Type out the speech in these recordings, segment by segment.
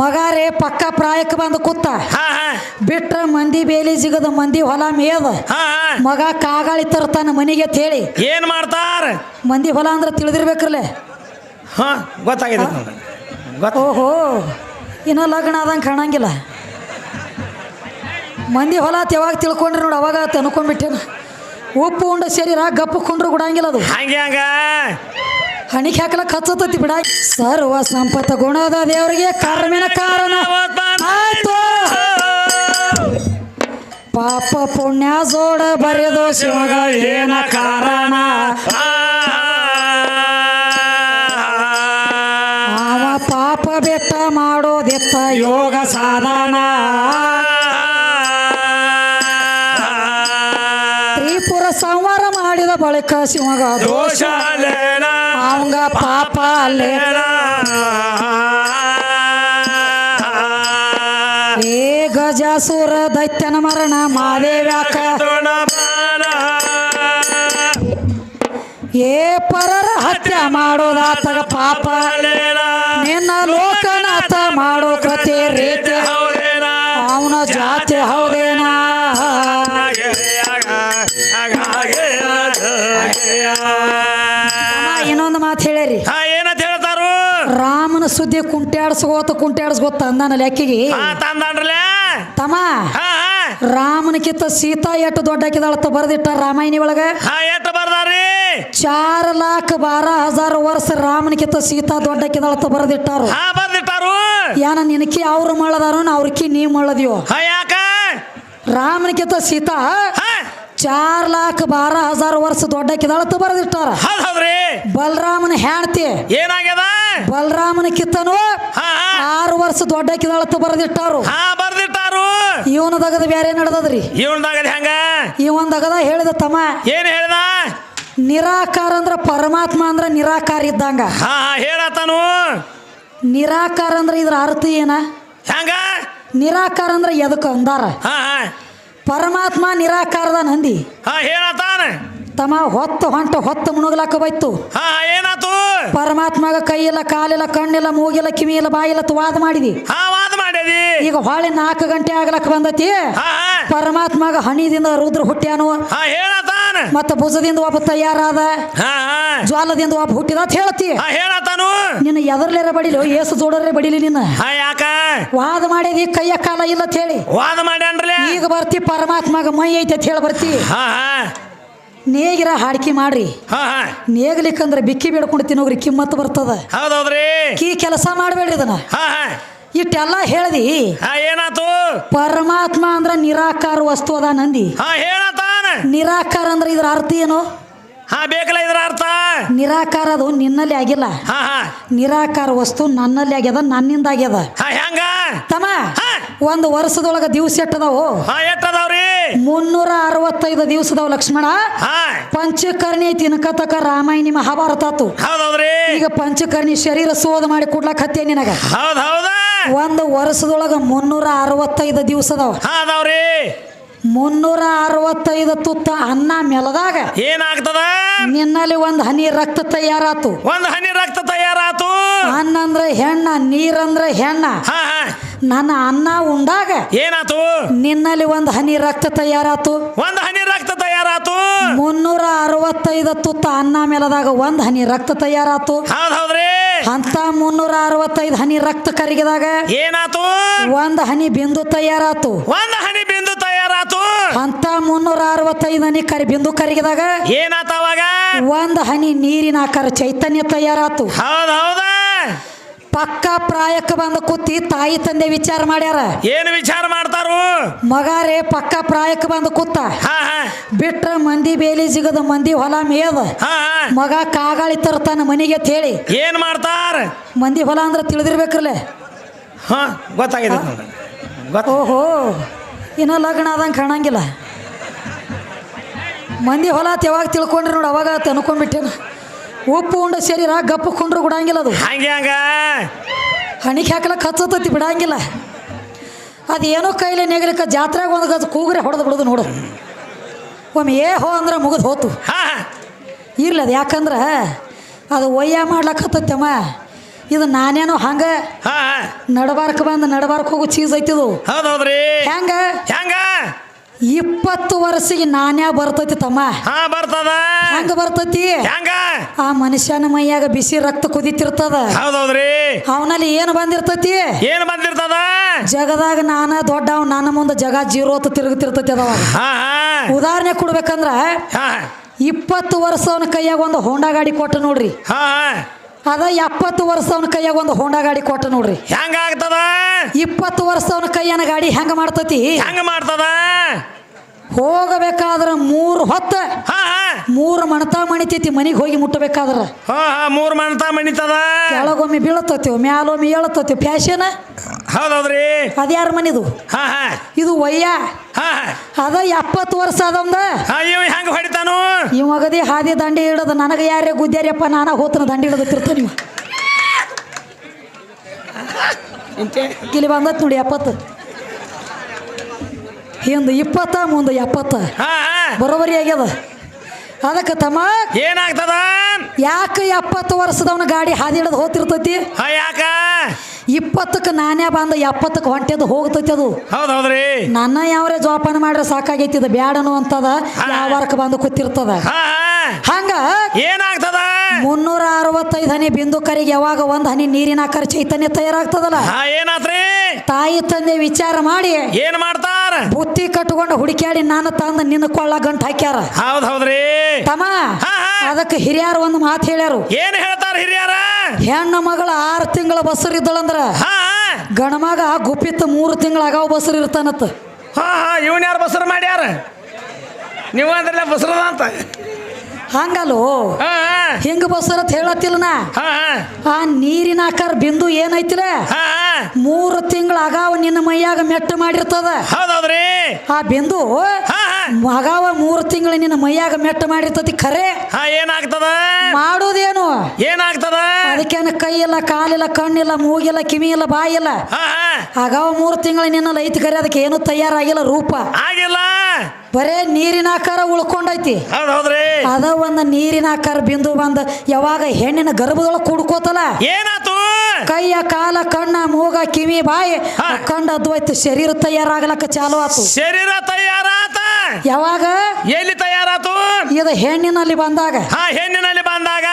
ಮಗಾರೇ ಪಕ್ಕ ಪ್ರಾಯಕ್ಕೆ ಬಂದು ಕೂತ. ಬಿಟ್ರ ಮಂದಿ ಬೇಲಿ ಸಿಗದ ಮಂದಿ ಹೊಲ ಮೇದ ಮಗ ಕಾಗಾಳಿ ತರ್ತಾನ ಮನೆಗೆ ತೇಳಿ ಏನ್ ಮಾಡ್ತಾರ? ಮಂದಿ ಹೊಲ ಅಂದ್ರೆ ತಿಳಿದಿರ್ಬೇಕ್ರಲ್ಲೇ ಹಾ ಗೊತ್ತಾಗಿದೆ ಗೊತ್ತ ಓಹೋ ಇನ್ನ ಲಗ್ನ ಆದಂಗೆ ಕಾಣಂಗಿಲ್ಲ. ಮಂದಿ ಹೊಲ ಯಾವಾಗ ತಿಳ್ಕೊಂಡ್ರಿ ನೋಡಿ ಅವಾಗ ಅನ್ಕೊಂಡ್ಬಿಟ್ಟೇನ. ಉಪ್ಪು ಉಂಡ ಶರೀರ ಗಪ್ಪು ಕುಂಡ್ರು ಗುಡಂಗಿಲ್ಲ ಅದು. ಹಂಗೆ ಹಂಗ. ಹಣಿಗೆ ಹಾಕ್ಲಕ್ ಹಚ್ಚತೈತಿ ಬಿಡ. ಸರ್ವ ಸಂಪತ್ತ ಗುಣದ ದೇವರಿಗೆ ಕರ್ಮಿನ ಕಾರಣ. ಪಾಪ ಪುಣ್ಯ ಜೋಡ ಬರೆದು ಶಿವಗ ಏನ ಕಾರಣ? ಅವ ಪಾಪ ಬೆಟ್ಟ ಮಾಡೋದೆತ್ತ ಯೋಗ ಸಾಧನ. ತ್ರಿಪುರ ಸಂವಾರ ಮಾಡಿದ ಬಳಿಕ ಶಿವಗ ದೋಷ ಪಾಪ ಏ ಗಜಾಸುರ ದೈತ್ಯನ ಮರಣ ಮಾದೇವ್ಯಾಕ. ಏ ಪರರ ಹತ್ಯೆ ಮಾಡೋದಾತಗ ಪಾಪ. ನಿನ್ನ ಲೋಕನಾಥ ಮಾಡೋ ಕತೆ ರೀತಿ. ಅವನ ಜಾತಿ ಹೌದೇನಾ ರಾಮನ ಸುದ್ದಿ ಕುಂಟ್ಯಾಡ್ಸ್ಕೋತ ಕುಂಟ್ಯಾಡ್ಸ್ಕೋತ ಅಂದಾನ ಲೆಕ್ಕಿಗೆ. ತಮ್ಮ ಹಾ ಕಿತ್ತ ರಾಮನಕ್ಕಿಂತ ಸೀತಾ ಎಷ್ಟು ದೊಡ್ಡ ಹಾಕಿದಾಳತ್ತ ಬರೆದಿಟ್ಟ ರಾಮಾಯಣಿ ಒಳಗ? ಬರ್ದಾರಿ? ಚಾರ್ ಲಾಖ ಬಾರ ಹಜಾರ್ ವರ್ಷ ರಾಮನಕ್ಕಿಂತ ಸೀತಾ ದೊಡ್ಡ ಹಾಕಿದಾಳತ್ತ ಬರೆದಿಟ್ಟಾರು ಬರ್ದಿಟ್ಟಾರು. ಯಾನ ನಿನಕಿ ಅವ್ರು ಮಳ್ಳದಾರು ಅವ್ರಕಿ ನೀ ಮಳ್ಳದಿಯೋ? ಹಾ ಯಾಕ? ರಾಮನಕ್ಕಿಂತ ಸೀತಾ ಚಾರ್ ಲಾಖ ಬಾರ ಹಜಾರ್ ವರ್ಷ ದೊಡ್ಡ ಹಾಕಿದಾಳತ್ತ ಬರೆದಿಟ್ಟಾರ ಬಲರಾಮನ ಹೆಣ್ತಿ ಏನಾಗ್ಯದ? ಬಲರಾಮನ ಕಿತ್ತನು. ಆರು ವರ್ಷ ದೊಡ್ಡ ಕಿದಳತ್ತು ಬರೆದಿಟ್ಟಾರು. ಬರ್ದಿಟ್ಟಾರು. ಇವನ ದಗದ ಬೇರೆ ನಡೆದದ್ರಿ. ಇವನ್ದಾಗದ ಹೆಂಗ? ಇವನ್ ದಗದ ಹೇಳಿದ ತಮ್ಮ. ಏನ್ ಹೇಳಿದ? ನಿರಾಕಾರ ಅಂದ್ರ ಪರಮಾತ್ಮ ಅಂದ್ರ ನಿರಾಕಾರ ಇದ್ದಂಗ. ಹಾ ನಿರಾಕಾರ ಅಂದ್ರ ಇದ್ರ ಅರ್ಥ ಏನ? ಹೆಂಗ? ನಿರಾಕಾರ ಅಂದ್ರ ಎದಕ್ಕೆ ಅಂದಾರ? ಹಾ ಪರಮಾತ್ಮ ನಿರಾಕಾರದ ನಂದಿ ಹಾ ಹೇಳತ್ತಾನ. ತಮ್ಮ ಹೊತ್ತು ಹೊಂಟ ಹೊತ್ತು ಮುಣುಗ್ಲಾಕ ಬೈತು ಹಾ ಏನಾತು? ಪರಮಾತ್ಮಗ ಕೈಯಿಲ್ಲ ಕಾಲಿಲ್ಲ ಕಣ್ಣಿಲ್ಲ ಮೂಗಿಲ್ಲ ಕಿವಿ ಇಲ್ಲ ಬಾಯಿಲ್ಲ ವಾದ ಮಾಡಿದಿ. ಹಾ ವಾದ ಮಾಡಿದಿ. ಈಗ ಹೊಳೆ ನಾಲ್ಕು ಗಂಟೆ ಆಗ್ಲಕ್ಕ ಬಂದತಿ. ಪರಮಾತ್ಮಗ ಹಣಿದಿಂದ ರುದ್ರ ಹುಟ್ಟ್ಯಾನು. ಮತ್ತ ಭುಜದಿಂದ ಒಬ್ಬ ತಯಾರಾದ. ಜ್ವಾಲದಿಂದ ಒಬ್ಬ ಹುಟ್ಟಿದ ಅಂತ ಹೇಳ್ತಿ. ನಿನ್ನ ಎದರ್ಲೇರ ಬಡಿಲಿ ಏಸು ಜೋಡರೇ ಬಡಿಲಿ ನಿನ್ನ. ಯಾಕ? ವಾದ ಮಾಡಿದಿ ಕೈಯ ಕಾಲ ಇಲ್ಲ ಅಂತ ಹೇಳಿ. ವಾದ ಈಗ ಬರ್ತಿ ಪರಮಾತ್ಮಗ ಮೈ ಐತೆ ಅಂತ ಹೇಳಿ ಬರ್ತಿ. ನೇಗಿರ ಹಾಡ್ಕಿ ಮಾಡ್ರಿ. ಹಾ ಹಾ. ನೇಗ್ಲಿಕ್ಕಂದ್ರೆ ಬಿಕ್ಕಿ ಬೇಡ್ಕೊಂಡು ತಿನ್ನೋಗ್ರಿ ಕಿಮ್ಮತ್ತು ಬರ್ತದ. ಹೌದೌದ್ರಿ. ಕೀ ಕೆಲಸ ಮಾಡಬೇಡ್ರಿ ಇದನ್ನ. ಹಾ ಹಾ. ಇಟ್ಟೆಲ್ಲ ಹೇಳ್ದಿ. ಹಾ ಏನಾತು? ಪರಮಾತ್ಮ ಅಂದ್ರ ನಿರಾಕಾರ ವಸ್ತು ಅದ ನಂದಿ. ಹಾ ನಿರಾಕಾರ ಅಂದ್ರೆ ಇದ್ರ ಅರ್ಥ ಏನು? ಹಾ ಬೇಕಲ್ಲ ಇದ್ರ ಅರ್ಥ? ನಿರಾಕಾರ ಅದು ನಿನ್ನಲ್ಲಿ ಆಗಿಲ್ಲ. ಹಾ ಹಾ. ನಿರಾಕಾರ ವಸ್ತು ನನ್ನಲ್ಲಿ ಆಗ್ಯದ ನನ್ನಿಂದ ಆಗ್ಯದ. ಹಾ ಹೆಂಗ? ತಮ್ಮ ಒಂದು ವರ್ಷದೊಳಗ ದಿವಸ ಎಟ್ಟದವು. ಹಾ ಎಟ್ಟದವ್ರಿ? ಮುನ್ನೂರ ಅರವತ್ತೈದು ದಿವಸದವ್ ಲಕ್ಷ್ಮಣ. ಹಾ. ಪಂಚಕರ್ಣಿ ತಿನ್ಕತಕ ರಾಮಾಯಣಿ ಮಹಾಭಾರತ ಆತು. ಹೌದೌದ್ರಿ? ಈಗ ಪಂಚಕರ್ಣಿ ಶರೀರ ಸೋದ ಮಾಡಿ ಕೊಡ್ಲಕ್ ಹತ್ತೆ ನಿನಗ. ಹೌದ್ ಹೌದ? ಒಂದು ವರ್ಷದೊಳಗ ಮುನ್ನೂರ ಅರವತ್ತೈದು ದಿವಸದವ. ಹಾ ಅದಾವ್ರಿ. ಮುನ್ನೂರ ಅರವತ್ತೈದು ತುತ್ತ ಅನ್ನ ಮೆಲದಾಗ ಏನಾಗ್ತದ? ನಿನ್ನಲ್ಲಿ ಒಂದು ಹನಿ ರಕ್ತ ತಯಾರಾತು. ಒಂದ್ ಹನಿ ರಕ್ತ ತಯಾರಾತು? ಅನ್ನಂದ್ರೆ ಹೆಣ್ಣ ನೀರಂದ್ರೆ ಹೆಣ್ಣ. ನನ್ನ ಅನ್ನ ಉಂಡಾಗ ಏನಾತು? ನಿನ್ನಲ್ಲಿ ಒಂದು ಹನಿ ರಕ್ತ ತಯಾರಾತು. ಒಂದ್ ಹನಿ ರಕ್ತ ತಯಾರಾತು? ಮುನ್ನೂರ ಅರವತ್ತೈದು ತುತ್ತ ಅನ್ನ ಮೆಲದಾಗ ಒಂದು ಹನಿ ರಕ್ತ ತಯಾರಾತು. ಹೌದ್ರಿ ಅಂತ ಮುನ್ನೂರ ಅರವತ್ತೈದು ಹನಿ ರಕ್ತ ಕರಗಿದಾಗ ಏನಾತು? ಒಂದು ಹನಿ ಬಿಂದು ತಯಾರಾತು. ಒಂದ್ ಮುನ್ನೂರ ಅರವತ್ತೈದನೇ ಕರಿ ಬಿಂದು ಕರಿಗಿದಾಗ ಏನಾತವಾಗ ಒಂದು ಹನಿ ನೀರಿನ ಆಕಾರ ಚೈತನ್ಯ ತಯಾರಾತು. ಪಕ್ಕ ಪ್ರಾಯಕ್ಕೆ ಬಂದ ಕೂತಿ ತಾಯಿ ತಂದೆ ವಿಚಾರ ಮಾಡ್ಯಾರ. ಏನು ವಿಚಾರ ಮಾಡ್ತಾರು? ಮಗಾರೆ ಪಕ್ಕ ಪ್ರಾಯಕ್ಕೆ ಬಂದ ಕೂತ. ಬಿಟ್ರ ಮಂದಿ ಬೇಲಿ ಜಿಗದ ಮಂದಿ ಹೊಲ ಹಾ ಮಗ ಕಾಗಾಳಿ ತರ್ತಾನ ಮನೆಗೆ ತೇಳಿ. ಹೇಳಿ ಏನ್ ಮಾಡ್ತಾರ? ಮಂದಿ ಹೊಲ ಅಂದ್ರೆ ತಿಳಿದಿರ್ಬೇಕ್ರಲ್ಲೇ. ಹಾ ಗೊತ್ತಾಗಿದೆ ಗೊತ್ತ ಓಹೋ ಇನ್ನ ಲಗ್ನ ಆದಂಗೆ ಕಾಣಂಗಿಲ್ಲ. ಮಂದಿ ಹೊಲ ಯಾವಾಗ ತಿಳ್ಕೊಂಡ್ರಿ ನೋಡಿ ಅವಾಗ ಅನ್ಕೊಂಡ್ಬಿಟ್ಟೇನ. ಉಪ್ಪು ಉಂಡ ಶರೀರ ಗಪ್ಪು ಕುಂಡ್ರು ಬಿಡಂಗಿಲ್ಲ ಅದು. ಹಂಗೆ ಹಂಗ? ಹಣಿಗೆ ಹಾಕ್ಲಕ್ಕೆ ಹಚ್ಚತೈತಿ ಬಿಡಂಗಿಲ್ಲ. ಅದೇನೋ ಕೈಲಿ ನೆಗಲಿಕ್ಕೆ ಜಾತ್ರೆಗೆ ಒಂದು ಗಜ ಕೂಗ್ರೆ ಹೊಡೆದು ಬಿಡೋದು ನೋಡು. ಒಮ್ಮೆ ಏ ಹೋ ಅಂದ್ರೆ ಮುಗಿದು ಹೋತು. ಇರ್ಲಿ ಅದು ಯಾಕಂದ್ರೆ ಅದು ಒಯ್ಯ ಮಾಡ್ಲಕ್ಕತ್ತಮ್ಮ ಇದು ನಾನೇನೋ ಹಂಗ ನಡಬಾರ್ಕ ಬಂದು ನಡಬಾರ್ಕ ಹೋಗೋ ಚೀಸ್ ಐತಿದು ಹೆಂಗ? ಹೆಂಗ? ಇಪ್ಪತ್ತು ವರ್ಷಕ್ಕೆ ನಾನೇ ಬರ್ತೈತಿ ತಮ್ಮ. ಹಾ ಬರ್ತದ. ಹೆಂಗ ಬರ್ತೈತಿ. ಹೆಂಗ? ಆ ಮನುಷ್ಯನ ಮೈಯಾಗ ಬಿಸಿ ರಕ್ತ ಕುದಿತಿರ್ತದ. ಹೌದೌದ್ರಿ. ಅವನಲ್ಲಿ ಏನು ಬಂದಿರ್ತೈತಿ? ಏನ್ ಬಂದಿರ್ತದ? ಜಗದಾಗ ನಾನ ದೊಡ್ಡವ್ ನನ್ನ ಮುಂದೆ ಜಗ ಜೀರೋ ಅಂತ ತಿರುಗುತ್ತಿರ್ತೈತಿ ಅದ ಅವಾಗ. ಹಾ ಹಾ. ಉದಾಹರಣೆ ಕೊಡ್ಬೇಕಂದ್ರ ಇಪ್ಪತ್ತು ವರ್ಷ ಅವನ ಕೈಯಾಗ ಒಂದು ಹೋಂಡಾ ಗಾಡಿ ಕೊಟ್ಟ ನೋಡ್ರಿ. ಅದ ಎಪ್ಪತ್ತು ವರ್ಷ ಅವನ ಕೈಯಾಗ ಒಂದು ಹೋಂಡಾ ಗಾಡಿ ಕೊಟ್ಟ ನೋಡ್ರಿ. ಹೆಂಗ ಆಗ್ತದ? ಇಪ್ಪತ್ತು ವರ್ಷ ಅವನ ಕೈಯನ ಗಾಡಿ ಹೆಂಗ ಮಾಡ್ತತಿ? ಹೆಂಗ ಮಾಡ್ತದ? ಹೋಗಬೇಕಾದ್ರ ಮೂರು ಹೊತ್ತ ಹಾ ಹಾ. ಮೂರು ಮಣತ ಮಣಿತೈತಿ ಮನೆಗೆ ಹೋಗಿ ಮುಟ್ಟಬೇಕಾದ್ರ. ಹಾ ಹಾ ಮೂರ್ ಮಣತಾ ಮಣಿತದ. ಕೆಳಗೊಮ್ಮೆ ಬೀಳತತಿ ಮ್ಯಾಲೊಮ್ಮೆ ಏಳತತ್ತೀವಿ ಫ್ಯಾಷನ್? ಹೌದೌದ್ರಿ. ಅದ್ಯಾರ ಮನಿದು? ಹಾ ಹಾ. ಇದು ವಯ್ಯ? ಹಾ ಹಾ. ಅದ ಎಪ್ಪತ್ತು ವರ್ಷ ಅದಂದ ಹಾ ಇವ ಹೆಂಗ ಹೊಡಿತಾನು? ಈ ಮಗದಿ ಹಾದಿ ದಂಡಿ ಹಿಡದ ನನಗೆ ಯಾರೇ ಗುದ್ದ್ಯಾರಿಯಪ್ಪ ನಾನ ಹೋತನ ದಂಡಿ ಹಿಡದ ತಿರ್ತ ನೀವು ಇಲ್ಲಿ ಬಂದತ್ ನೋಡಿ ಎಪ್ಪತ್ತು. ಹಿಂದೆ ಇಪ್ಪತ್ತ ಮುಂದೆ ಎಪ್ಪತ್ತ. ಬರೋಬರಿ ಆಗ್ಯದ. ಅದಕ್ಕೆ ತಮ್ಮ ಏನಾಗ್ತದ? ಯಾಕೆ ಎಪ್ಪತ್ತು ವರ್ಷದವನ ಗಾಡಿ ಹಾದಿ ಹಿಡಿದು ಹೋಗ್ತಿರ್ತೈತಿ? ಯಾಕ? ಇಪ್ಪತ್ತಕ್ಕೆ ನಾನೇ ಬಂದ ಎಪ್ಪತ್ತಕ್ಕೆ ಹೊಂಟೆದು ಹೋಗ್ತೈತಿ ಅದು. ಹೌದೌದ್ರಿ ನನ್ನ ಯಾವ್ರೆ ಜೋಪಾನ ಮಾಡ್ರೆ ಸಾಕಾಗೈತಿ ಇದು ಬ್ಯಾಡನು ಅಂತದ ಯಾವಾರಕ್ಕೆ ಬಂದು ಕೂತಿರ್ತದ. ಹಂಗ ಏನಾಗ್ತದ? ಮುನ್ನೂರ ಅರವತ್ತೈದು ಹನಿ ಬಿಂದು ಕರಿಗೆ ಯಾವಾಗ ಒಂದ್ ಹನಿ ನೀರಿನ ಆಕಾರ ಚೈತನ್ಯ ತಯಾರಾಗ್ತದಲ್ಲ? ಏನಾತ್ರಿ? ತಾಯಿ ತಂದೆ ವಿಚಾರ ಮಾಡಿ ಏನ್ ಮಾಡ್ತಾರ? ಬುತ್ತಿ ಕಟ್ಕೊಂಡು ಹುಡುಕ್ಯಾಡಿ ನಾನು ತಂದ ನಿನ್ನ ಕೊಳ್ಳ ಗಂಟು ಹಾಕ್ಯಾರ. ಹೌದ್ ಹೌದ್ರಿ. ತಮ್ಮ. ಅದಕ್ಕೆ ಹಿರಿಯರು ಒಂದು ಮಾತು ಹೇಳ್ಯಾರು. ಏನ್ ಹೇಳ್ತಾರ ಹಿರಿಯರ? ಹೆಣ್ಣು ಮಗಳ ಆರು ತಿಂಗಳ ಬಸರ್ ಇದ್ದಳಂದ್ರ ಗಣಮಗ ಗುಪ್ಪಿತ್ತು ಮೂರು ತಿಂಗಳ ಅಗಾವ್ ಬಸರ್ ಇರ್ತಾನತ್ತ ಹಾ ಹಾ. ಇವನ್ ಯಾರು ಬಸರ್ ಮಾಡ್ಯಾರ? ನೀವು ಅಂದ್ರಲ್ಲ ಬಸರದ ಅಂತ ಹಂಗಲ್ಲೋ ಹೆಂಗ ಬಸರ ಬಸರತ್ ಹೇಳತ್ತಿಲ್ಲ ನಾ? ಆ ನೀರಿನ ಆಕಾರ ಬಿಂದು ಏನೈತಿಲ್ಲ ಮೂರು ತಿಂಗಳ ಅಗಾವ ನಿನ್ನ ಮೈಯಾಗ ಮೆಟ್ಟು ಮಾಡಿರ್ತದ. ಆ ಬಿಂದು ಅಗಾವ ಮೂರು ತಿಂಗಳ ನಿನ್ನ ಮೈಯಾಗ ಮೆಟ್ಟು ಮಾಡಿರ್ತತಿ ಖರೆ? ಏನಾಗ್ತದ? ಮಾಡೋದೇನು? ಏನಾಗ್ತದ? ಅದಕ್ಕೇನ ಕೈ ಇಲ್ಲ ಕಾಲಿಲ್ಲ ಕಣ್ಣಿಲ್ಲ ಮೂಗಿಲ್ಲ ಕಿವಿ ಇಲ್ಲ ಬಾಯಿ ಇಲ್ಲ ಆಗಾವ ಮೂರು ತಿಂಗಳ ನಿನ್ನ ಲೈತ್ ಖರೆ ಅದಕ್ಕೆ ಏನು ತಯಾರಾಗಿಲ್ಲ ರೂಪ? ಆಗಿಲ್ಲ. ಬರೇ ನೀರಿನ ಆಕಾರ ಉಳ್ಕೊಂಡೈತಿ. ಹೌದ್ ಹೌದ್ರಿ. ಅದ ಒಂದು ನೀರಿನ ಆಕಾರ ಬಿಂದು ಬಂದ ಯಾವಾಗ ಹೆಣ್ಣಿನ ಗರ್ಭದೊಳಗೆ ಕುಡ್ಕೋತಲ್ಲ? ಏನಾತು? ಕೈಯ ಕಾಲ ಕಣ್ಣ ಮೂಗ ಕಿವಿ ಬಾಯಿ. ಕಂಡ ಅದ್ವೈತು ಶರೀರ ತಯಾರಾಗ್ಲಕ್ಕ ಚಾಲು ಆತು. ಶರೀರ ತಯಾರಾತ. ಯಾವಾಗ? ಎಲ್ಲಿ ತಯಾರಾತು? ಇದು ಹೆಣ್ಣಿನಲ್ಲಿ ಬಂದಾಗ. ಹಾ ಹೆಣ್ಣಿನಲ್ಲಿ ಬಂದಾಗ.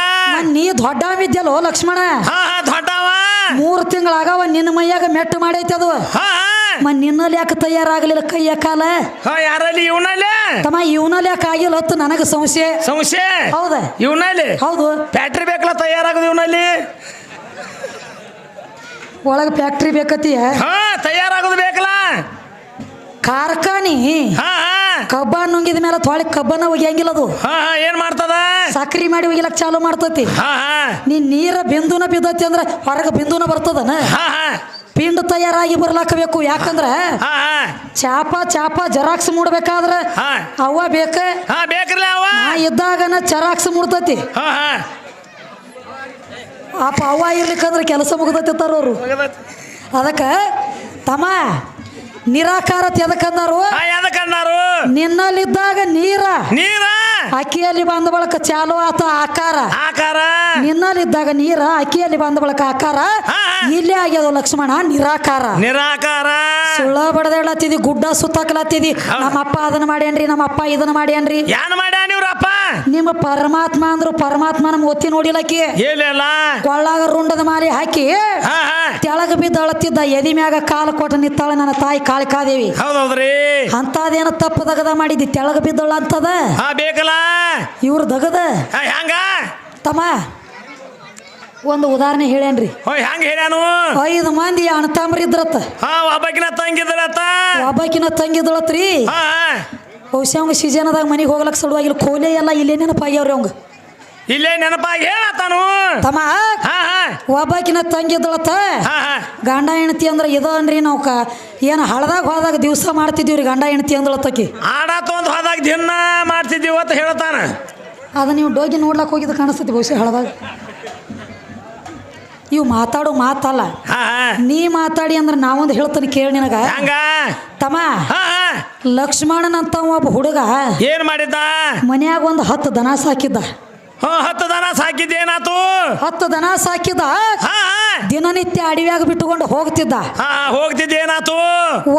ನೀ ದೊಡ್ಡ ವಿದ್ಯಲ್ಲೋ ಲಕ್ಷ್ಮಣ? ಹಾ ಹಾ ದೊಡ್ಡವ. ಮೂರು ತಿಂಗಳಾಗವ ನಿನ್ನ ಮೈಯಾಗ ಮೆಟ್ಟು ಮಾಡೈತೆ ಅದು. ಹಾ ನಿನ್ನಲ್ಲಿ ಯಾಕೆ ತಯಾರಾಗಲಿಲ್ಲ ಕೈಯ ಕಾಲ? ಹಾ ಯಾರಲ್ಲಿ? ಇವನಲ್ಲಿ? ತಮ್ಮ ಇವನಲ್ಲಿ ಯಾಕೆ ಆಗಿಲ್ಲ ಹೊತ್ತು ನನಗೆ ಸಮಸ್ಯೆ ಸಂಶಯ? ಹೌದ? ಇವನಲ್ಲಿ? ಹೌದು. ಫ್ಯಾಕ್ಟ್ರಿ ಬೇಕಲ್ಲ ತಯಾರಾಗದು ಇವನಲ್ಲಿ? ಒಳಗೆ ಫ್ಯಾಕ್ಟ್ರಿ ಬೇಕತಿ ಹಾ ತಯಾರಾಗೋದು ಬೇಕಲ್ಲ? ಕಾರ್ಖಾನಿ? ಹಾ ಹಾ. ಕಬ್ಬ ನುಂಗಿದ ಮೇಲೆ ತೊಳೆ ಕಬ್ಬನ ಒಗ್ಯಂಗಿಲ್ಲ ಅದು. ಹಾ ಹಾ ಏನ್ ಮಾಡ್ತದ? ಸಕ್ರಿ ಮಾಡಿ ಒಗಿಲಕ್ ಚಾಲು ಮಾಡ್ತತಿ. ಹಾ ಹಾ. ನೀ ನೀರ ಬಿಂದುನ ಬಿದ್ದತಿ ಅಂದ್ರೆ ಹೊರಗೆ ಬಿಂದುನ ಬರ್ತದನ? ಹಾ ಹಾ. ಪಿಂಡ್ ತಯಾರಾಗಿ ಬರ್ಲಾಕಬೇಕು. ಯಾಕಂದ್ರ ಚಾಪ ಚಾಪ ಜರಾಕ್ಸ್ ಮೂಡ್ಬೇಕಾದ್ರ ಅವ ಅವ್ವ ಬೇಕ? ಇದ್ದಾಗನ ಜೆರಾಕ್ಸ್ ಮೂಡ್ತತಿ. ಅಪ್ಪ ಅವ್ವ ಇರ್ಲಿಕ್ಕಂದ್ರೆ ಕೆಲಸ ಮುಗ್ದತಿ ಅವರು. ಅದಕ್ಕೆ ತಮ್ಮ ನಿರಾಕಾರತೆ ಎದಕ್ಕಂದಾರು ನಿನ್ನಲ್ಲಿದ್ದಾಗ ನೀರ. ನೀರ. ಅಕ್ಕಿಯಲ್ಲಿ ಬಂದ ಬಳಕ ಚಾಲು ಆತ ಆಕಾರ. ಆಕಾರ. ನಿನ್ನಲ್ಲಿದ್ದಾಗ ನೀರ ಅಕ್ಕಿಯಲ್ಲಿ ಬಂದ ಬಳಕ ಆಕಾರ. ಇಲ್ಲಿ ಆಗ್ಯದ ಲಕ್ಷ್ಮಣ ನಿರಾಕಾರ. ನಿರಾಕಾರ. ಸುಳ್ಳ ಬಡದೇಳತ್ತಿದಿ ಗುಡ್ಡ ಸುತ್ತಾಕಲತ್ತಿದಿ. ನಮ್ಮಪ್ಪ ಅದನ್ನ ಮಾಡ್ಯಾನ್ರಿ ನಮ್ಮಪ್ಪ ಇದನ್ನ ಮಾಡ್ಯಾನ್ರಿ? ನಿಮ್ಮ ಪರಮಾತ್ಮ ಅಂದ್ರು ಪರಮಾತ್ಮನ ಒತ್ತಿ ನೋಡಿಲಕ್ಕಿ ಹೇಳಿಲ್ಲ ಕೊಳ್ಳಾಗ ರುಂಡದ ಮಾರಿ ಹಾಕಿ ತೆಳಗ ಬಿದ್ದಳತ್ತಿದ್ದ ಎದಿ ಮ್ಯಾಗ ಕಾಲು ಕೊಟ್ಟ ನಿತ್ತಾಳ ನನ್ನ ತಾಯಿ ಕಾಳಿಕಾದೇವಿ ಹೌದೌದ್ರಿ. ಅಂತದೇನ ತಪ್ಪು ದಗದ ಮಾಡಿದ್ದಿ? ತೆಳಗ ಬಿದ್ದಳ ಅಂತದ? ಬೇಕಲ್ಲ. ಇವ್ರ ದಗದ? ಹೆಂಗ ತಮ್ಮ ಒಂದು ಉದಾಹರಣೆ ಹೇಳೇನ್ರಿ. ಹೆಂಗ ಹೇಳ್ಯಾನು? ಐದು ಮಂದಿ ಅಣ್ಣತಾಮ್ರ ಇದ್ರತ್ತ ಹಾ ಒಬ್ಬಕಿನ ತಂಗಿದ್ರತ್ತ. ಒಬ್ಬಕಿನ ತಂಗಿದಳತ್ರಿ ಬಹುಶಃ ಅವಂಗ ಸೀಸನದಾಗ ಮನೆಗೆ ಹೋಗ್ಲಕ್ ಸಲುವಾಗಿಲ್ಲ ಕೋಲೆ ಎಲ್ಲ ಇಲ್ಲೇ ನೆನಪಾಗ್ಯಾವ್ರಿ ಅವಂಗ. ಇಲ್ಲೇ ನೆನಪಾಗಿ ಹೇಳತ್ತಾನು. ತಮ್ಮ ಒಬ್ಬಾಕಿನ ಹಾ ಗಂಡ ಹೆಂಡತಿ ಅಂದ್ರೆ ಇದು ಅನ್ರಿ ನಾವು ಕ ಏನು ಹಳದಾಗ ಹೋದಾಗ ದಿವಸ ಮಾಡ್ತಿದ್ದೀವ್ರಿ ಗಂಡ ಹೆಂಡತಿ ಅಂದಳತ್ತಕಿ. ಆಡಾತ ತೊಂದು ಹೋದಾಗ ದಿನ ಮಾಡ್ತಿದ್ದೀವಿ ಅಂತ ಹೇಳ್ತಾನೆ. ಅದು ನೀವು ಡೋಗಿ ನೋಡ್ಲಕ್ಕೆ ಹೋಗಿದ್ದು ಕಾಣಿಸ್ತೈತಿ ಬಹುಶಃ ಹಳದಾಗ. ಇವು ಮಾತಾಡೋ ಮಾತಲ್ಲ. ನೀ ಮಾತಾಡಿ ಅಂದ್ರೆ ನಾವೊಂದು ಹೇಳ್ತಾನೆ ಕೇಳಿ ನಿನಗ. ಹೆಂಗ? ತಮ್ಮ ಹಾ ಲಕ್ಷ್ಮಣನಂತ ಒಬ್ಬ ಹುಡುಗ ಏನ್ ಮಾಡಿದ್ದ? ಮನ್ಯಾಗ ಒಂದು ಹತ್ತು ದನ ಸಾಕಿದ್ದ. ಹತ್ತು ದನ ಸಾಕಿದ್ದೇನಾತು ಹತ್ತು ದನ ಸಾಕಿದ ದಿನನಿತ್ಯ ಅಡವ್ಯಾಗ ಬಿಟ್ಟುಕೊಂಡು ಹೋಗ್ತಿದ್ದ. ಹೋಗ್ತಿದ್ದ ಏನಾತು?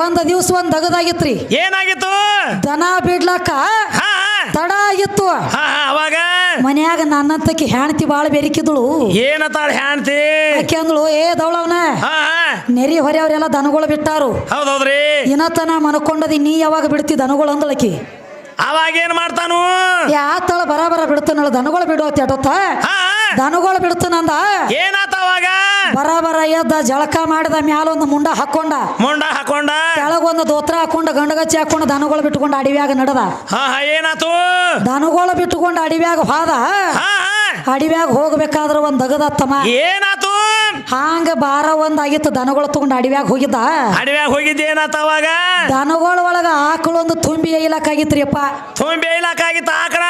ಒಂದ್ ದಿವ್ಸ ಒಂದ್ ದಗದಾಗಿತ್ರಿ. ಏನಾಗಿತ್ತು? ದನ ಬಿಡ್ಲಕ್ಕ ತಡ ಆಗಿತ್ತು. ಮನ್ಯಾಗ ನನ್ನಂತಕ್ಕೆ ಹೆಣ್ತಿ ಬಾಳ ಬೆರಿಕಿದಳು ಏನತ್ತಾಳ ಹೆಣ್ತಿ? ಆಕೆ ಅಂದಳು ಏ ದೌಳವನ ನೆರಿ ಹೊರೆಯವ್ರೆಲ್ಲ ದನಗಳು ಬಿಟ್ಟಾರು. ಹೌದೌದ್ರಿ? ಇನತನ ಮನಕೊಂಡದಿ ನೀ ಯಾವಾಗ ಬಿಡ್ತಿ ದನಗಳು ಅಂದಳಕಿ ಅವಾಗ ಏನ್ ಮಾಡ್ತಾನು? ಯಾತಳ ಬರ ಬರ ಬಿಡ್ತಾನಳ ದನಗಳು ಬಿಡೋತ್ ಎಟೊತ್ತ ಹಾ. ದನಗಳು ಬಿಡ್ತಾನಂದ ಏನಾತ ಅವಾಗ? ಬರ ಬರ ಎದ್ದ ಜಳಕ ಮಾಡಿದ ಮ್ಯಾಲ ಒಂದು ಮುಂಡ ಹಾಕೊಂಡ. ಮುಂಡ ಹಾಕೊಂಡ? ಕೆಳಗೊಂದು ದೋತ್ರ ಹಾಕೊಂಡ ಗಂಡಗಚ್ಚಿ ಹಾಕೊಂಡ ದನಗಳು ಬಿಟ್ಕೊಂಡು ಅಡಿವ್ಯಾಗ ನಡೆದ. ಏನಾತು? ದನಗಳು ಬಿಟ್ಕೊಂಡು ಅಡಿವ್ಯಾಗ ಹೋದ. ಅಡಿವ್ಯಾಗ ಹೋಗ್ಬೇಕಾದ್ರ ಒಂದ್ ದಗದತ್ತಮ್ಮ ಏನಾತು? ಹಾಂಗ ಬಾರ ಒಂದ್ ಆಗಿತ್ತು ದನಗಳು ತಗೊಂಡು ಅಡಿವ್ಯಾಗ ಹೋಗಿದ್ದ. ಅಡಿವ್ಯಾಗ ಹೋಗಿದ್ದ ಏನಾತ ಅವಾಗ? ದನಗಳ ಒಳಗ ಆಕಳೊಂದು ತುಂಬಿ ಐಲಕ್ಕಾಗಿತ್ರಿ ಅಪ್ಪ ತುಂಬಿ ಇಲಾಕಾಗಿತ್ತ ಆಕಳ?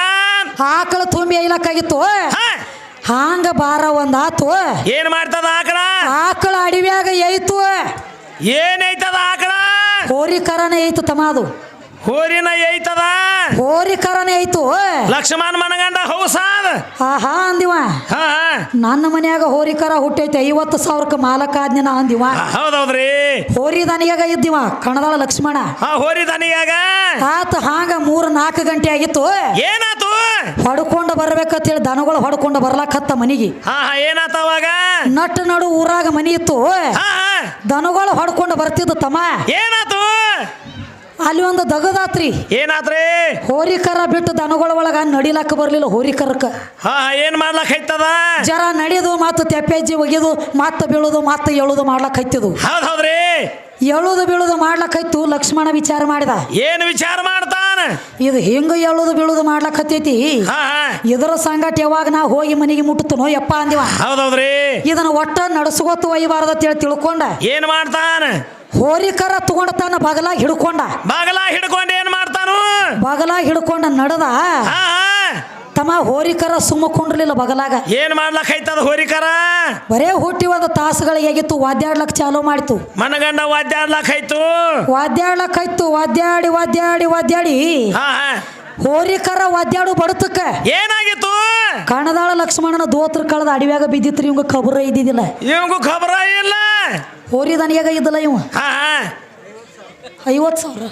ಆಕಳ ತುಂಬಿ ಐಲಕ್ಕಾಗಿತ್ತು ಹಾ. ಹಾಂಗ ಬಾರ ಒಂದ್ ಆತು. ಏನ್ ಮಾಡ್ತದ ಆಕಳ? ಆಕಳ ಅಡಿವ್ಯಾಗ ಐತು ಏನೈತದ ಆಕಳ? ಹೋರಿ ಕರನೆ ಐತು ತಮ್ಮ ಅದು ಹೋರಿನ ಐತದ ಹೋರಿ ಕರನೇ ಐತು ಲಕ್ಷ್ಮಣ ಮನಗಂಡ ಹೌಸಾದ ಆಹಾ ಅಂದಿವ. ಹಾ ನನ್ನ ಮನ್ಯಾಗ ಹೋರಿ ಕರ ಹುಟ್ಟೈತೆ ಐವತ್ತು ಸಾವಿರಕ್ಕೆ ಮಾಲಕ ಆದ್ನ ಅಂದಿವ. ಹೌದೌದ್ರಿ. ಹೋರಿ ದನಿಯಾಗ ಇದ್ದಿವ ಕಣದಾಳ ಲಕ್ಷ್ಮಣ. ಹೋರಿ ದನಿಯಾಗ? ಆತ ಹಾಂಗ ಮೂರು ನಾಲ್ಕು ಗಂಟೆ ಆಗಿತ್ತು ಏನಾತು? ಹೊಡ್ಕೊಂಡು ಬರ್ಬೇಕಂತ ಹೇಳಿ ದನಗಳು ಹೊಡ್ಕೊಂಡು ಬರ್ಲಾಕತ್ತ ಮನಿಗೆ. ಹಾ ಹಾ ಏನಾತ ಅವಾಗ? ನಟ್ಟು ನಡು ಊರಾಗ ಮನಿ ಇತ್ತು ದನಗಳು ಹೊಡ್ಕೊಂಡು ಬರ್ತಿದ್ದು ತಮ್ಮ ಏನಾತು? ಅಲ್ಲಿ ಒಂದು ದಗದಾತ್ರಿ. ಏನಾದ್ರೆ ಹೋರಿಕರ ಬಿಟ್ಟು ದನಗಳ ಒಳಗ ನಡಿಲಕ್ಕ ಬರ್ಲಿಲ್ಲ ಹೋರಿಕರಕ್ಕ. ಹಾ ಏನ್ ಮಾಡ್ಲಕ್ ಐತದ ಜರ ನಡೆದು ಮತ್ತು ತೆಪ್ಪೆಜ್ಜಿ ಒಗೆದು ಮತ್ತೆ ಬೀಳುದು ಮತ್ತೆ ಎಳುದು ಮಾಡ್ಲಕ್ ಹೌದ್ ಹೌದ್ರಿ ಎಳುದು ಬೀಳುದು ಮಾಡ್ಲಕ್ ಐತು ಲಕ್ಷ್ಮಣ ವಿಚಾರ ಮಾಡಿದ. ಏನ್ ವಿಚಾರ ಮಾಡ್ತಾನ? ಇದು ಹಿಂಗ ಎಳುದು ಬೀಳುದು ಮಾಡ್ಲಕ್ ಹತ್ತೈತಿ? ಇದರ ಸಂಗಟ ಯಾವಾಗ ನಾ ಹೋಗಿ ಮನೆಗೆ ಮುಟ್ಟುತ್ತನೋ ಯಪ್ಪ ಅಂದಿವ. ಹೌದೌದ್ರಿ ಇದನ್ನ ಒಟ್ಟ ನಡ್ಸ್ಕೊತ ಒಯ್ಯಬಾರ್ದ ಅಂತ ಹೇಳಿ ತಿಳ್ಕೊಂಡ. ಏನ್ ಮಾಡ್ತಾನ? ಹೋರಿಕರ ತಗೊಂಡ ತನ್ನ ಬಗಲಾಗ ಹಿಡ್ಕೊಂಡ. ಬಗಲ ಹಿಡ್ಕೊಂಡು ಏನ್ ಮಾಡ್ತಾನು? ಬಗಲ ಹಿಡ್ಕೊಂಡ ನಡೆದ. ತಮ್ಮ ಹೋರಿಕರ ಸುಮ್ಮ ಕುಂಡ್ರಲಿಲ್ಲ ಬಗಲಾಗ. ಏನ್ ಮಾಡ್ಲಕ್ ಐತದ ಹೋರಿಕರ? ಬರೇ ಹುಟ್ಟಿ ಒಂದು ತಾಸುಗಳಿಗೆ ಆಗಿತ್ತು ವಾದ್ಯಾಡ್ಲಕ್ ಚಾಲೂ ಮಾಡಿತು. ಮನಗಂಡ ವಾದ್ಯಾಡ್ಲಕ್ ಐತು ವಾದ್ಯಾಡ್ಲಕ್ ಆಯ್ತು ವಾದ್ಯಾಡಿ ವಾದ್ಯಾಡಿ ವಾದ್ಯಾಡಿ. ಹಾ ಹಾ. ಹೋರಿಕರ ವಾದ್ಯಾಡು ಬಡತಕ್ಕ. ಏನಾಗಿತ್ತು? ಕಣದಾಳ ಲಕ್ಷ್ಮಣನ ದೋತ್ರ ಕಳೆದ ಅಡಿವ್ಯಾಗ ಬಿದ್ದಿತ್ರಿ ಇವಂಗ ಖಬರ ಇದ್ದಿದ್ದಿಲ್ಲ. ಇವಂಗ ಖಬರ ಇಲ್ಲ. ಹೋರಿ ದನಿಯಾಗ ಇದ್ದಲ್ಲ ಇವ? ಐವತ್ತು ಸಾವಿರ.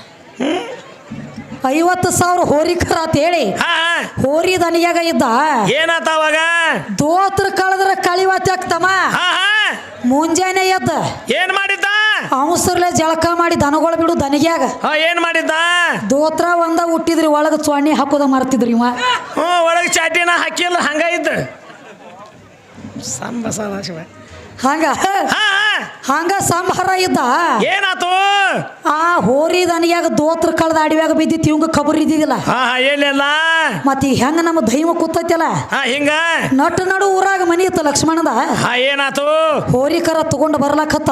ಐವತ್ತು ಸಾವಿರ ಹೋರಿಕರ ಅಂತ ಹೇಳಿ ಹೋರಿ ದನಿಯಾಗ ಇದ್ದ. ಏನಾತ ಅವಾಗ? ದೋತ್ರ ಕಳೆದ್ರ ಹಾ ಮುಂಜಾನೆ ಎದ್ದ. ಏನ್ ಮಾಡಿದ್ದ? ಅವಸರ್ಲೆ ಜಳಕ ಮಾಡಿ ದನಗಳು ಬಿಡು ದನಿಗ್ಯಾಗ. ಏನ್ ಮಾಡಿದ್ದ? ದೋತ್ರ ಒಂದ ಹುಟ್ಟಿದ್ರಿ ಒಳಗ ಚೊಣ್ಣಿ ಹಾಕೋದ ಮರ್ತಿದ್ರಿ ಇವ. ಒಳಗೆ ಚಾಟಿನ ಹಾಕಿಲ್ಲ ಹಂಗ ಇದ್ದ. ಸಂಬ ಹಂಗ? ಹಂಗ ಸಂಹಾರ ಇದ್ದ? ಏನಾತು? ಆ ಹೋರಿ ದನಿಯಾಗ ದೋತ್ರ ಕಳೆದ ಅಡಿವ್ಯಾಗ ಬಿದ್ದಿತ್ತು ಇವಂಗ ಖಬರ್ ಇದ್ದಿದ್ದಿಲ್ಲ. ಏನಿಲ್ಲ ಹಾ ಎಲ್ಲಿಲ್ಲ ಮತ್ ಈ ಹೆಂಗ ನಮ್ಮ ದೈವ ಕೂತೈತಿಲ್ಲ? ಹಿಂಗ? ನಟ ನಡು ಊರಾಗ ಮನಿ ಇತ್ತು ಲಕ್ಷ್ಮಣದ. ಏನಾತು? ಹೋರಿ ಕರ ತಗೊಂಡು ಬರ್ಲಾಕತ್ತ.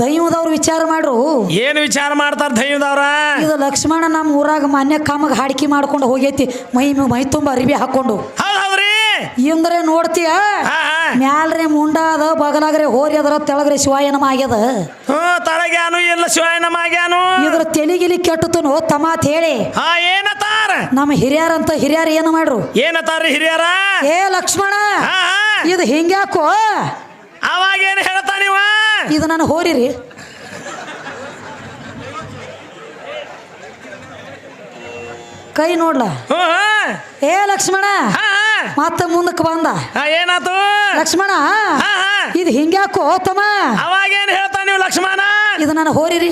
ದೈವದವ್ರು ವಿಚಾರ ಮಾಡ್ರು. ಏನ್ ವಿಚಾರ ಮಾಡ್ತಾರ ದೈವದವ್ರ? ಇದು ಲಕ್ಷ್ಮಣ ನಮ್ಮ ಊರಾಗ ಮಾನ್ಯ ಕಾಮಗ ಹಾಡಿಕೆ ಮಾಡ್ಕೊಂಡು ಹೋಗೈತಿ. ಮೈ ಮೈ ತುಂಬ ಅರಿವಿ ಹಾಕೊಂಡು. ಹೌದ್ ಹೌದ್ರಿ. ಇಂದ್ರೆ ನೋಡ್ತೀಯ? ಮ್ಯಾಲ್ರೆ ಮುಂಡಾದ ಬಗಲಾಗ್ರೆ ಹೋರಿ ಅದರ ತೆಳಗ್ರೆ ಶಿವಾಯನಮ ಆಗ್ಯದ ತಳಗ್ಯಾನು ಇಲ್ಲ ಶಿವಾಯನಮ ಆಗ್ಯಾನು ಇದ್ರ ತೆಲಿಗಿಲಿ ಕೆಟ್ಟತನು ತಮಾತ್ ಹೇಳಿ. ಹಾ ಏನತಾರ? ನಮ್ಮ ಹಿರಿಯರಂತ ಹಿರಿಯರು ಏನು ಮಾಡ್ರು? ಏನತಾರ್ರಿ ಹಿರಿಯರ? ಏ ಲಕ್ಷ್ಮಣ ಹಾ ಇದು ಹಿಂಗ್ಯಾಕೋ? ಅವಾಗ ಏನು ಹೇಳ್ತಾ ನೀವ? ಇದು ನಾನು ಹೋರಿರಿ. ಕೈ ನೋಡ್ಲ? ಏ ಲಕ್ಷ್ಮಣ ಮತ್ತ ಮುಂದಕ್ಕೆ ಬಂದ. ಏನಾತು? ಲಕ್ಷ್ಮಣ ಇದು ಹಿಂಗ್ಯಾಕೋ ತಮ್ಮ ಅವಾಗ ಏನ್ ಹೇಳ್ತಾ ನೀವು ಲಕ್ಷ್ಮಣ? ಇದು ನಾನು ಹೋರಿರಿ.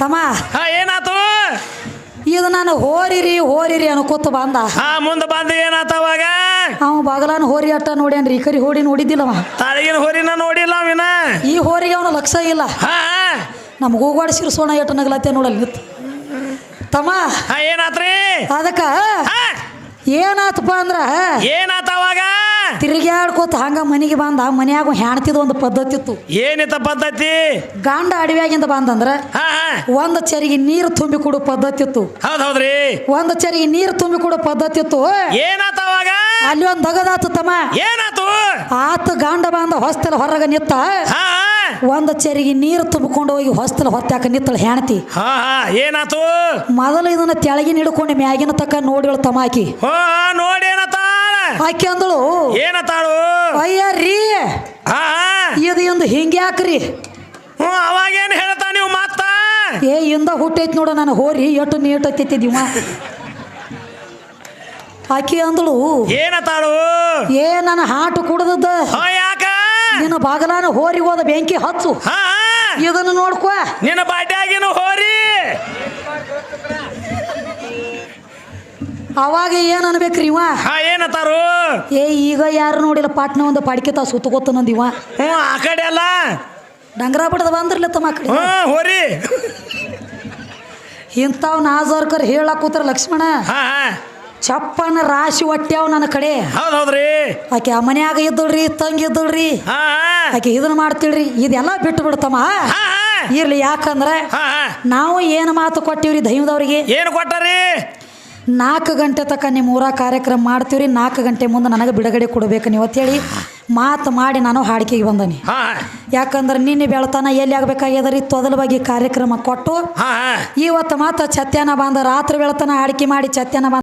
ತಮ್ಮ ಏನಾತು? ಇದು ನಾನು ಹೋರಿರಿ ಹೋರಿರಿ ಅನ್ಕೋತ ಬಂದ. ಹಾ ಮುಂದೆ ಬಂದ ಏನಾತ ಅವಾಗ? ಅವ ಬಗಲಾನ ಹೋರಿ ಅಟ್ಟ ನೋಡ್ಯಾನ್ರಿ ಈ ಕರಿ ಹೋಡಿ ನೋಡಿದ್ದಿಲ್ಲವ ತಾಳಿಗಿನ ಹೋರಿನ ನೋಡಿಲ್ಲ ಅವಿನ? ಈ ಹೋರಿಗೆ ಅವನು ಲಕ್ಷ ಇಲ್ಲ. ನಮ್ಗೆ ಹೋಗ್ವಾಡ ಸಿರ್ಸೋಣ ಎಟ್ಟ ನಗಲತ್ತೆ ನೋಡಲ್ಲಿ ನಿಂತು. ತಮ್ಮ. ಹಾ ಏನಾತ್ರಿ? ಅದಕ್ಕ ಏನಾತಪ್ಪ ಅಂದ್ರ ಏನಾತ ಅವಾಗ? ತಿರುಗ್ಯಾಡ್ಕೋತ ಹಂಗ ಮನೆಗೆ ಬಂದ ಮನ್ಯಾಗ ಹೆಣ್ತಿದ ಒಂದು ಪದ್ಧತಿ ಇತ್ತು ಏನಿತ್ತ ಪದ್ಧತಿ? ಗಂಡ ಅಡವ್ಯಾಗಿಂದ ಬಂದಂದ್ರ ಒಂದ್ ಚರಿಗೆ ನೀರು ತುಂಬಿ ಕೊಡೋ ಪದ್ಧತಿ ಇತ್ತು ಹೌದ್ ಹೌದ್ರಿ. ಒಂದು ಚರಿಗೆ ನೀರು ತುಂಬಿ ಕೊಡೋ ಪದ್ಧತಿ ಇತ್ತು ಏನಾತ ಅವಾಗ? ಅಲ್ಲಿ ಒಂದು ದಗದಾತು ತಮ್ಮ. ಏನಾತು? ಆತ ಗಂಡ ಬಂದ ಹೊಸ್ತಲ್ ಹೊರಗ ನಿತ್ತ. ಹಾ. ಒಂದು ಚೆರಿಗೆ ನೀರು ತುಂಬಿಕೊಂಡು ಹೋಗಿ ಹೊಸ್ತಲ ಹೊತ್ತಾಕ ನಿತ್ತಳು ಹೆಣತಿ. ಹಾ ಹಾ ಏನಾತು? ಮೊದಲು ಇದನ್ನ ತೆಳಗಿನ ಹಿಡ್ಕೊಂಡು ಮ್ಯಾಗಿನ ತಕ್ಕ ನೋಡಿಳು ತಮಾಕಿ. ಹೋ ನೋಡಿ ಆಕೆ ಅಂದಳು ಏನತ್ತಾಳು ಅಯ್ಯ ರೀ ಹಾ ಇದು ಇಂದು ಹಿಂಗ್ಯಾಕ್ರಿ ಹ್ಞೂ ಅವಾಗೇನು ಹೇಳ್ತಾ ನೀವು ಮಾತ? ಏ ಇಂದ ಹುಟ್ಟೈತಿ ನೋಡು ನಾನು ಹೋರಿ ಎಷ್ಟು ನೀಟ್ ಹತ್ತಿದ್ದೀವ ಆಕೆ ಅಂದಳು ಏನತ್ತಾಳು ಏ ನನ್ನ ಹಾಟು ಕುಡ್ದದ ಹಾ ನಿನ್ನ ಬಾಗಲಾನ ಹೋರಿ ಹೋದ ಬೆಂಕಿ ಹಚ್ಚು. ಹಾ. ಇದನ್ನು ನೋಡ್ಕೋ. ನಿನ್ನ ಬಾಟ್ಯಾಗಿನ ಹೋರಿ. ಅವಾಗ ಏನ್ ಅನ್ಬೇಕ್ರಿ ಇವ? ಹಾ ಏನತ್ತಾರು ಏ ಈಗ ಯಾರು ನೋಡಿಲ್ಲ ಪಾಟ್ನ ಒಂದು ಪಾಡ್ಕಿತ ಸುತ್ತಗೊತ್ತ ನಂದಿವ ಹ್ಞೂ ಆ ಕಡೆ ಅಲ್ಲ. ಡಂಗರ ಬಿಡದ ಬಂದ್ರಲ್ಲ ತಮ್ಮ ಕಡೆ. ಹ್ಞೂ ಹೋರಿ. ಇಂಥವ್ ನಾಜರ್ಕರ್ ಹೇಳಕ್ ಕೂತ್ರ ಲಕ್ಷ್ಮಣ. ಹಾ ಹಾ. ಚಪ್ಪನ ರಾಶಿ ಹೊಟ್ಟ್ಯಾವ್ ನನ್ನ ಕಡೆ. ಹೌದು ಹೌದ್ರಿ. ಆಕೆ ಆ ಮನ್ಯಾಗ ಇದ್ದಳ್ರಿ ತಂಗಿ ಇದ್ದಳ್ರಿ. ಹಾ ಹಾ. ಆಕೆ ಇದನ್ನ ಮಾಡ್ತಿಳ್ರಿ ಇದೆಲ್ಲ ಬಿಟ್ಟು ಬಿಡ್ತಮ್ಮ. ಇರ್ಲಿ ಯಾಕಂದ್ರೆ ನಾವು ಏನು ಮಾತು ಕೊಟ್ಟಿವ್ರಿ ದೈವದವ್ರಿಗೆ? ಏನು ಕೊಟ್ಟರಿ? ನಾಲ್ಕು ಗಂಟೆ ತಕ್ಕ ನಿಮ್ಮ ಊರ ಕಾರ್ಯಕ್ರಮ ಮಾಡ್ತೀವ್ರಿ ನಾಲ್ಕು ಗಂಟೆ ಮುಂದೆ ನನಗೆ ಬಿಡುಗಡೆ ಕೊಡ್ಬೇಕು ನೀವು ಅಂತೇಳಿ ಮಾತು ಮಾಡಿ ನಾನು ಹಾಡಿಕೆಗೆ ಬಂದನಿ. ಯಾಕಂದ್ರೆ ನಿನ್ನೆ ಬೆಳತನ ಎಲ್ಲಿ ಆಗ್ಬೇಕಾಗ್ಯದ್ರಿ ತೊದಲ ಬಗ್ಗೆ ಕಾರ್ಯಕ್ರಮ ಕೊಟ್ಟು. ಇವತ್ತು ಮಾತು ಚತ್ಯಾನ ಬಂದ ರಾತ್ರಿ ಬೆಳತನ ಹಾಡಿಕೆ ಮಾಡಿ ಚತ್ಯಾನ ಬಂದ.